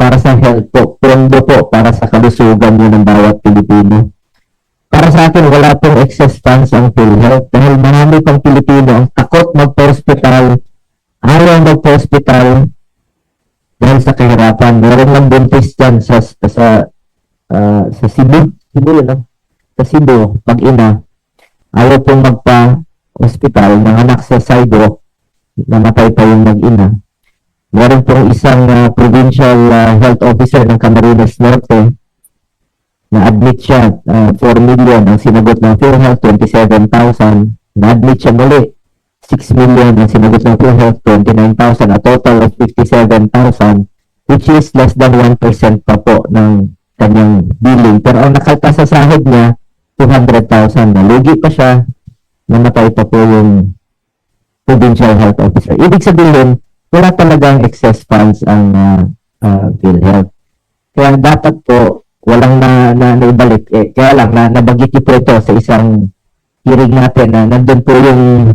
para sa health po, pondo po para sa kalusugan yun ng bawat Pilipino. Para sa akin, wala pong funds ang PhilHealth dahil marami pang Pilipino ang takot magpa-hospital, ayaw magpa-hospital dahil sa kahirapan. Meron lang buntis dyan sa, sa, ah, sa Cebu. Cebu yun, no? Sa Cebu, pag-ina, ayaw pong magpa-hospital, nanganak sa Saigo, namatay pa yung mag-ina. Meron pong isang ah, provincial ah, health officer ng Camarines Norte na-admit siya, ah, 4 million ang sinagot ng PhilHealth, 27,000. Na-admit siya muli, 6 million ang sinagot ng PhilHealth, 29,000, a total of 57,000, which is less than 1% pa po ng kanyang billing. Pero ang nakalta sa sahod niya, 200,000. Nalugi pa siya, namatay pa po yung provincial health officer. Ibig sabihin, wala talagang excess funds ang uh, uh, PhilHealth. Kaya dapat po, walang na, na naibalik. Eh, kaya lang, na, nabagit niyo po ito sa isang hearing natin na nandun po yung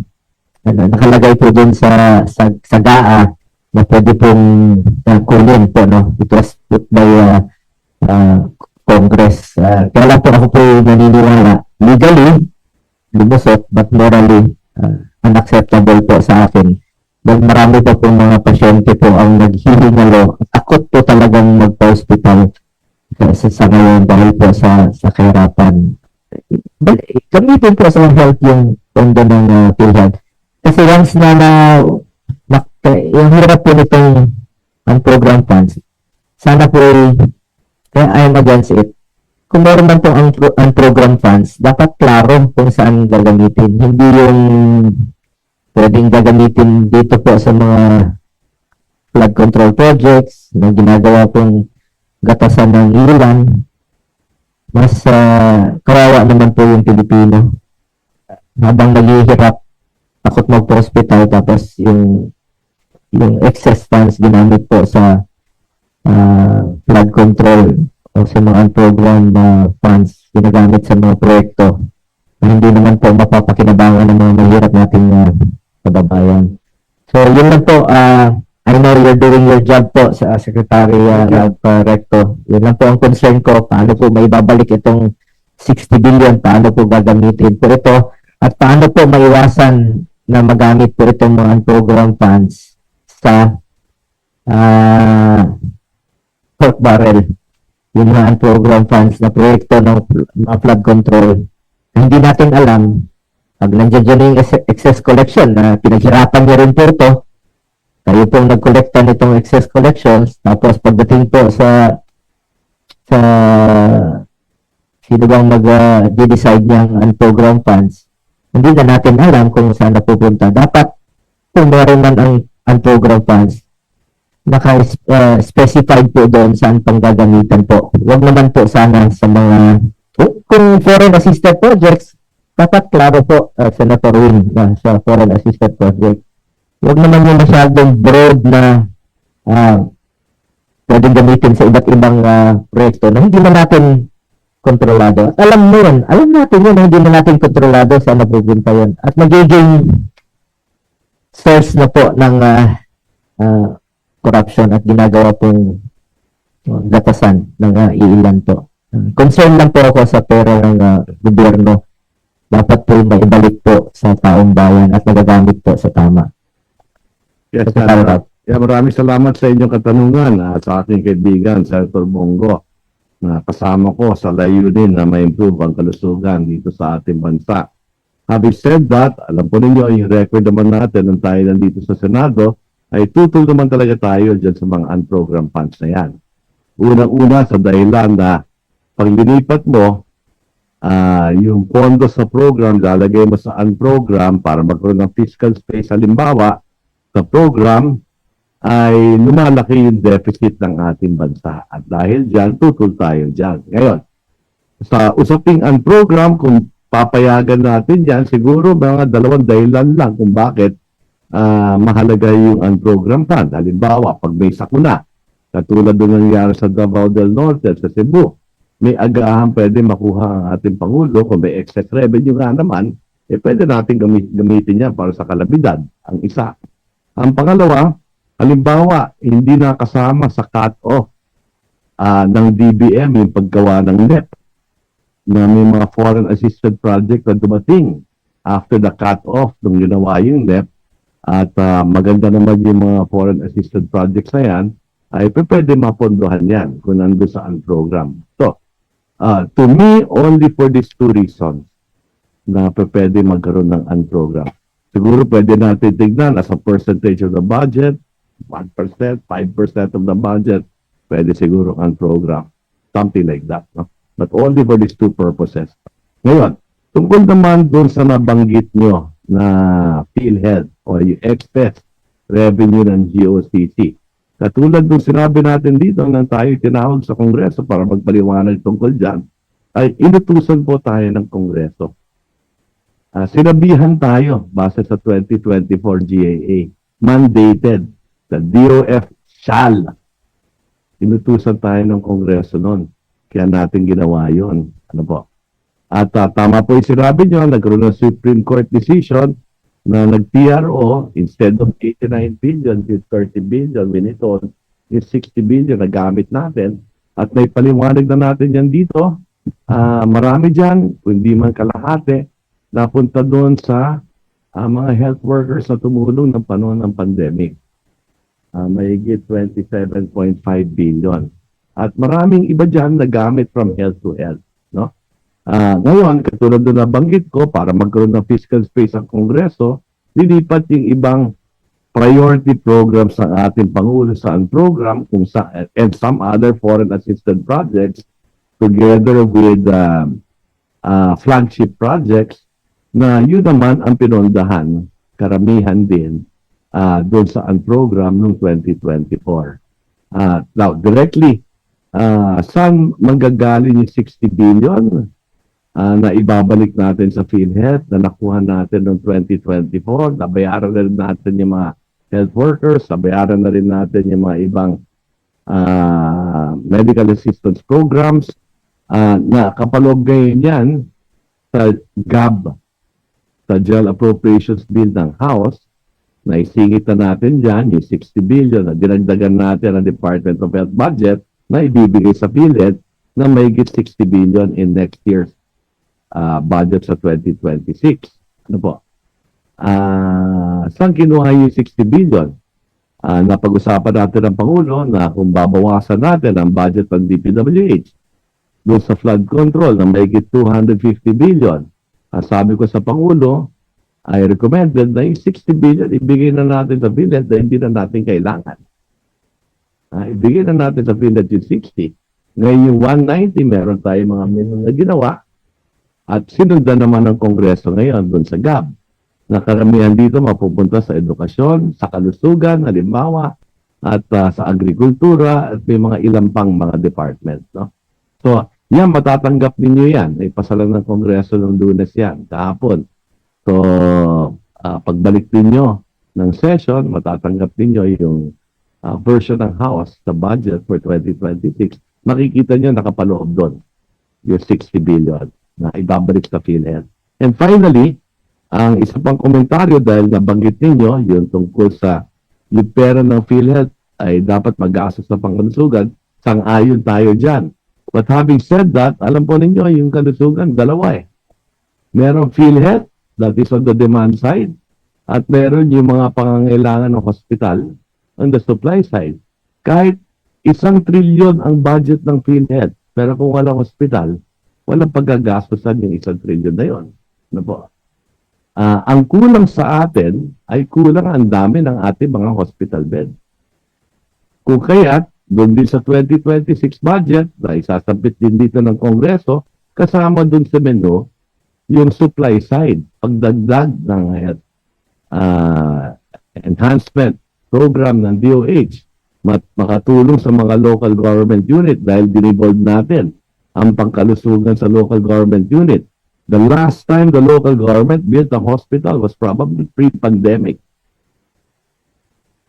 ano, nakalagay po dun sa, sa, sa GAA na pwede pong uh, kunin po, no? It was put by uh, uh, Congress. Uh, kaya lang po ako po naniniwala. Legally, lumusot, but morally, uh, unacceptable po sa akin. Dahil marami pa po mga pasyente po ang naghihingalo. Takot po talagang magpa-hospital sa, sa, ngayon dahil po sa, sa kahirapan. But, gamitin po sa health yung pondo ng uh, PhilHealth. Kasi once na na, na yung hirap po nitong ang program funds, sana po ay, kaya I'm against it. Kung meron man pong ang, ang program funds, dapat klaro kung saan gagamitin. Hindi yung pwedeng gagamitin dito po sa mga flood control projects na ginagawa pong gatasan ng ilan. Mas ah, kawawa naman po yung Pilipino. Habang naghihirap, takot magpo-hospital tapos yung yung excess funds ginamit po sa ah, flood control o sa mga program na funds ginagamit sa mga proyekto na hindi naman po mapapakinabangan ng mga mahirap nating uh, kababayan. So, yun lang po. ah I know you're doing your job po sa Secretary uh, Ralph uh, Recto. Yun lang po ang concern ko. Paano po may babalik itong 60 billion? Paano po gagamitin po ito? At paano po maiwasan na magamit po itong mga program funds sa ah pork barrel? Yung mga program funds na proyekto ng flood control hindi natin alam pag nandiyan dyan yung ex- excess collection na pinaghirapan niyo rin po ito, kayo pong nagkolekta nitong excess collections, tapos pagdating po sa sa sino bang mag-decide niyang unprogram funds, hindi na natin alam kung saan napupunta. Dapat kung meron man ang unprogram funds, naka-specified po doon saan pang gagamitan po. Huwag naman po sana sa mga kung foreign assisted projects, dapat klaro po, uh, Senator Win, na sa foreign assisted project. Huwag naman yung masyadong broad na uh, pwedeng gamitin sa iba't ibang ah, proyekto na hindi na natin kontrolado. At alam mo yun, alam natin yun na hindi na natin kontrolado saan napupunta yun. At magiging source na po ng ah, ah, corruption at ginagawa pong uh, ng uh, iilan po. Uh, concern lang po ako sa pera ng ah, gobyerno. Dapat po maibalik po sa taong bayan at nagagamit po sa tama. Yes, Sa. Yeah, maraming salamat sa inyong katanungan at sa aking kaibigan, Senator Bongo, na kasama ko sa layunin na ma-improve ang kalusugan dito sa ating bansa. Having said that, alam po ninyo, yung record naman natin nung tayo nandito sa Senado, ay tutol naman talaga tayo dyan sa mga unprogrammed funds na yan. Unang-una sa dahilan na pag linipat mo, ah yung pondo sa program, lalagay mo sa unprogram para magkaroon ng fiscal space. Halimbawa, sa program, ay lumalaki yung deficit ng ating bansa. At dahil dyan, tutol tayo dyan. Ngayon, sa usaping unprogram, kung papayagan natin yan, siguro mga dalawang dahilan lang kung bakit ah, mahalaga yung unprogram fund. Halimbawa, pag may sakuna, katulad ng nangyari sa Davao del Norte at sa Cebu, may agahan pwede makuha ang ating Pangulo kung may excess revenue nga naman, eh pwede natin gamit, gamitin yan para sa kalabidad, ang isa. Ang pangalawa, halimbawa, hindi nakasama sa cut-off ah, ng DBM yung paggawa ng NEP na may mga foreign assisted project na dumating after the cut-off nung ginawa yung NEP at ah, maganda naman yung mga foreign assisted projects na yan ay pwede mapondohan yan kung nandun sa program. So, ah, to me, only for these two reasons na pwede magkaroon ng unprogram. Siguro pwede natin tignan as a percentage of the budget, 1%, 5% of the budget, pwede siguro unprogram. Something like that. No? But only for these two purposes. Ngayon, tungkol naman doon sa nabanggit nyo na PhilHealth o yung excess revenue ng GOCC. Katulad nung sinabi natin dito nang tayo tinawag sa Kongreso para magpaliwanag tungkol dyan, ay inutusan po tayo ng Kongreso. Ah, sinabihan tayo base sa 2024 GAA, mandated, the DOF shall. Inutusan tayo ng Kongreso noon. Kaya natin ginawa yon. Ano po? At ah, tama po yung sinabi nyo, nagkaroon ng Supreme Court decision na nag-PRO, instead of 89 billion, yung 30 billion, winiton, yung 60 billion na gamit natin. At may paliwanag na natin yan dito. Ah, marami dyan, hindi man kalahati, napunta doon sa ah, mga health workers na tumulong ng panahon ng pandemic. Uh, may 27.5 billion. At maraming iba dyan na gamit from health to health. No? Ah, ngayon, katulad na banggit ko, para magkaroon ng fiscal space ang Kongreso, lilipat yung ibang priority programs ng ating Pangulo sa program kung sa, and some other foreign assisted projects together with um, uh, flagship projects na yun naman ang pinondahan, karamihan din, uh, doon sa program noong 2024. Uh, now, directly, uh, saan manggagaling yung 60 billion uh, na ibabalik natin sa PhilHealth na nakuha natin noong 2024, nabayaran na rin natin yung mga health workers, nabayaran na rin natin yung mga ibang uh, medical assistance programs, uh, na kapaloob ngayon yan sa GAB, sa General Appropriations Bill ng House, na isingit na natin dyan, yung 60 billion na dinagdagan natin ang Department of Health budget na ibibigay sa PhilHealth na may 60 billion in next year's uh, budget sa 2026. Ano po? Ah, saan kinuha yung 60 billion? Ah, napag-usapan natin ng Pangulo na kung babawasan natin ang budget ng DPWH doon sa flood control na may 250 billion. Ah, sabi ko sa Pangulo, I recommended na yung 60 billion, ibigay na natin sa PhilHealth na hindi na natin kailangan. Ah, ibigay na natin sa PhilHealth yung 60. Ngayon yung 190, meron tayong mga minimum na ginawa at sinundan naman ng Kongreso ngayon doon sa GAB na karamihan dito mapupunta sa edukasyon, sa kalusugan, halimbawa, at ah, sa agrikultura, at may mga ilang pang mga department. No? So, yan, matatanggap ninyo yan. Ipasala ng Kongreso ng lunes yan, kahapon. So, ah, pagbalik ninyo ng session, matatanggap ninyo yung ah, version ng House, the budget for 2026. Makikita nyo nakapaloob doon yung 60 billion na ibabalik sa PhilHealth. And finally, ang isa pang komentaryo dahil nabanggit ninyo, yung tungkol sa yung pera ng PhilHealth ay dapat mag-aasos sa pangkalusugan, sang-ayon tayo dyan. But having said that, alam po ninyo, yung kalusugan, dalawa eh. Merong PhilHealth, that is on the demand side, at meron yung mga pangangailangan ng hospital on the supply side. Kahit isang trilyon ang budget ng PhilHealth, pero kung walang hospital, walang paggagastosan yung isang trilyon na yun. Ano po? Ah, ang kulang sa atin ay kulang ang dami ng ating mga hospital bed. Kung kaya, doon din sa 2026 budget na isasabit din dito ng Kongreso, kasama doon sa menu yung supply side, pagdagdag ng ah, enhancement program ng DOH, mat makatulong sa mga local government unit dahil dinibold natin ang pangkalusugan sa local government unit. The last time the local government built a hospital was probably pre-pandemic.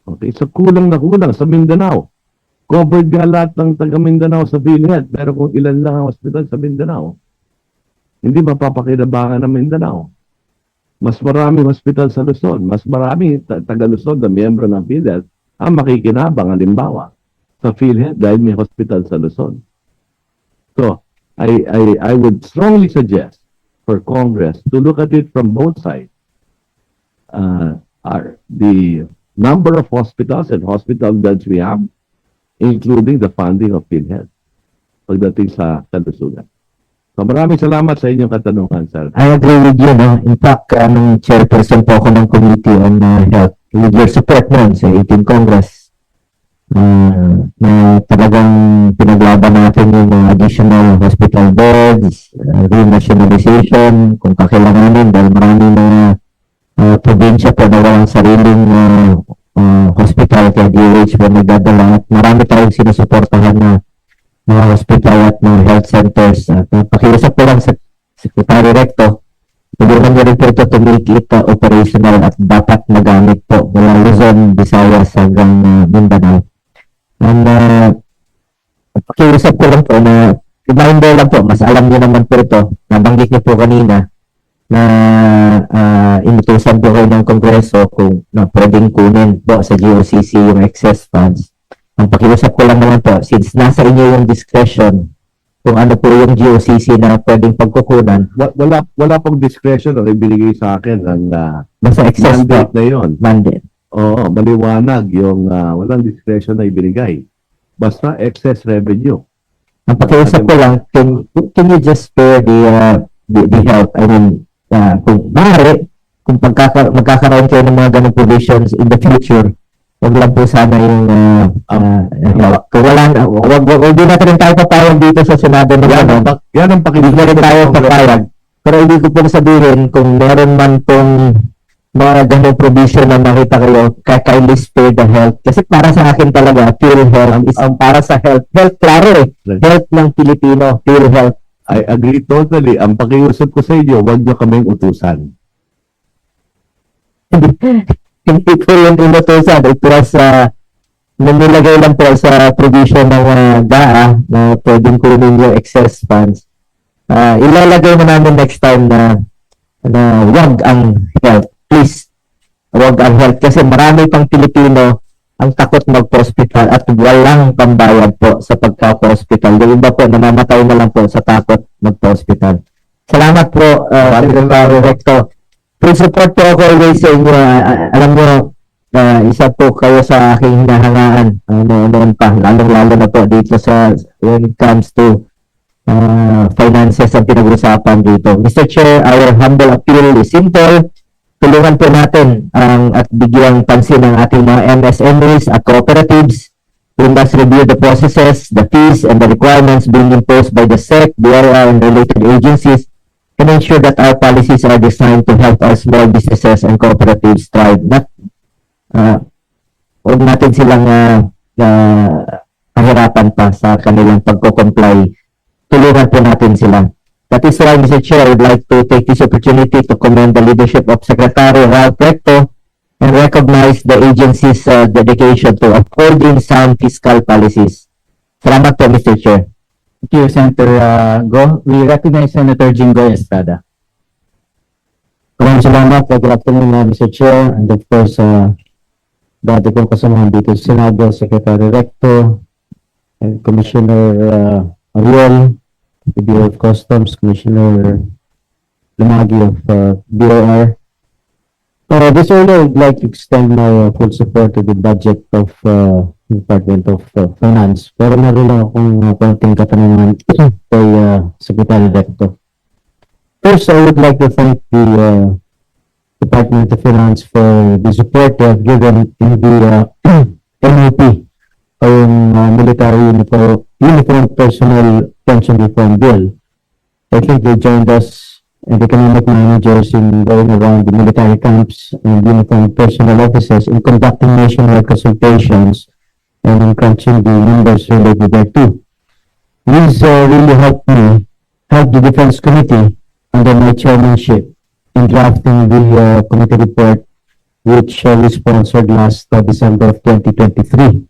Okay, so kulang na kulang sa Mindanao. Covered nga lahat ng taga Mindanao sa PhilHealth, pero kung ilan lang ang hospital sa Mindanao, hindi mapapakinabangan ng Mindanao. Mas maraming hospital sa Luzon, mas maraming ta- taga Luzon na miyembro ng PhilHealth ang makikinabang, halimbawa. sa PhilHealth dahil may hospital sa Luzon. So, I, I, I would strongly suggest for Congress to look at it from both sides. Uh, are the number of hospitals and hospital beds we have, including the funding of PhilHealth pagdating sa kalusugan. So maraming salamat sa inyong katanungan, sir. I agree with you, no? In fact, uh, nung chairperson po ako ng Committee on uh, Health, with your support noon sa 18 Congress, na talagang pinaglaban natin yung mga additional hospital beds, uh, renationalization, kung kakailanganin, dahil maraming mga uh, probinsya po na walang sariling uh, uh, hospital, kaya DOH po nagdadala at marami tayong sinusuportahan na mga hospital at mga health centers. At uh, pakiusap ko lang sa Secretary Recto, tulungan niyo rin po ito to make it operational at dapat magamit po mula Luzon, Visayas hanggang uh, Mindanao. And uh, pakiusap ko lang po na reminder lang po, mas alam niyo naman po ito, nabanggit niyo po kanina na uh, inutusan po kayo ng Kongreso kung na pwedeng kunin po sa GOCC yung excess funds. Ang pakiusap ko lang naman po, since nasa inyo yung discretion kung ano po yung GOCC na pwedeng pagkukunan, Wa- Wala, wala pong discretion na ibinigay sa akin ng uh, basta excess mandate po, na yon. mandate. Oo, maliwanag yung ah, walang discretion na ibinigay. Basta excess revenue. Ang pakiusap ko lang, can, can you just spare the, uh, the, the help? I mean, uh, kung maaari, kung pagkaka, magkakaroon kayo ng mga ganong provisions in the future, wag lang po sana yung uh, uh, help. Kung wala, na- wag, wag, wag, natin rin tayo papayag dito sa Senado ng Yan ano, yan ang hindi na rin tayo papayag. Pero hindi ko po sabihin kung meron man pong mga ganong provision na makita kayo, ka- kindly spare the health. Kasi para sa akin talaga, pure health is para sa health. Health, klaro eh. Right. Health ng Pilipino, pure health. I agree totally. Ang pakiusap ko sa inyo, huwag niyo kaming utusan. Hindi po yung inutusan. It was, uh, nanilagay lang po sa provision ng uh, DAA na pwedeng kunin yung excess funds. Uh, ilalagay na namin next time na na wag ang health. Please, wag ang health. Kasi marami pang Pilipino ang takot mag-hospital at walang pambayad po sa pagka-hospital. Yung iba po, namamatay na lang po sa takot mag-hospital. Salamat po, uh, Secretary Recto. Full support po ako always sa inyo. Ah, alam nyo, ah, isa po kayo sa aking hinahangaan uh, noon, noon pa, lalong-lalo na po dito sa when it comes to uh, finances ang pinag-usapan dito. Mr. Chair, our humble appeal is simple. Tulungan po natin ang at bigyang pansin ang ating mga MSMEs at cooperatives. We must review the processes, the fees, and the requirements being imposed by the SEC, BRR, and related agencies and ensure that our policies are designed to help our small businesses and cooperatives thrive. Not, uh, natin silang uh, uh, pahirapan pa sa kanilang pagko-comply. Tulungan po natin sila. That is why, Mr. Chair, I would like to take this opportunity to commend the leadership of Secretary Ralph Recto and recognize the agency's uh, dedication to upholding sound fiscal policies. Salamat po, Mr. Chair. Thank you, Senator uh, Go. We recognize Senator Jingoy Estrada. Maraming salamat. Good afternoon, uh, Mr. Chair. And of course, uh, dati kong kasamahan dito sa Senado, Secretary Recto, and Commissioner uh, Ariel, the Bureau of Customs, Commissioner Lumagi of uh, BOR. Uh, this earlier, I'd like to extend my uh, full support to the budget of uh, Department of uh, Finance. Pero meron lang akong uh, konting katanungan kay uh, Secretary Recto. First, I would like to thank the uh, Department of Finance for the support they have given in the uh, MOP o yung uh, Military Uniform, Uniform Personnel Pension Reform Bill. I think they joined us and economic managers in going around the military camps and uniform personnel offices in conducting nationwide consultations and in crunching the numbers related thereto. These uh, really helped me help the Defense Committee under my chairmanship in drafting the uh, committee report which uh, we sponsored last uh, December of 2023.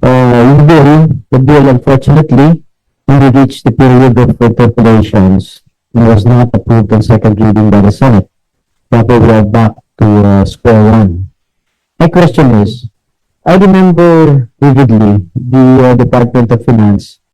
Uh, yung bill, the bill unfortunately only reached the period of interpolations and was not approved on second reading by the Senate. Therefore, we are back to uh, square one. My question is, I remember vividly the uh, Department of Finance